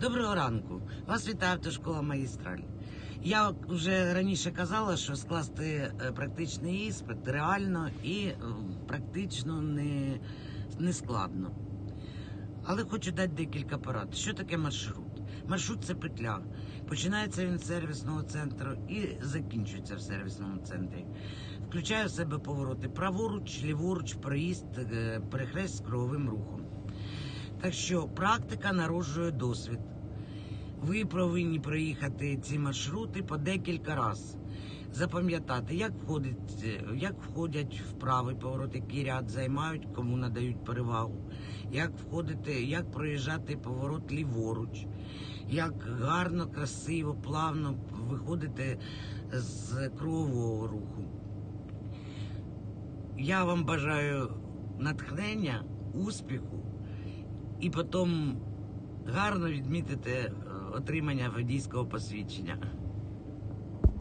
Доброго ранку. Вас вітає автошкола Магістраль. Я вже раніше казала, що скласти е, практичний іспит реально і е, практично не, не складно. Але хочу дати декілька порад. Що таке маршрут? Маршрут це петля. Починається він з сервісного центру і закінчується в сервісному центрі. Включає в себе повороти праворуч, ліворуч, проїзд, е, перехрест з круговим рухом. Так що практика народжує досвід. Ви повинні проїхати ці маршрути по декілька разів. Запам'ятати, як входить, як входять в правий поворот, який ряд займають, кому надають перевагу, як входити, як проїжджати поворот ліворуч, як гарно, красиво, плавно виходити з кругового руху. Я вам бажаю натхнення, успіху і потім гарно відмітити е, отримання водійського посвідчення.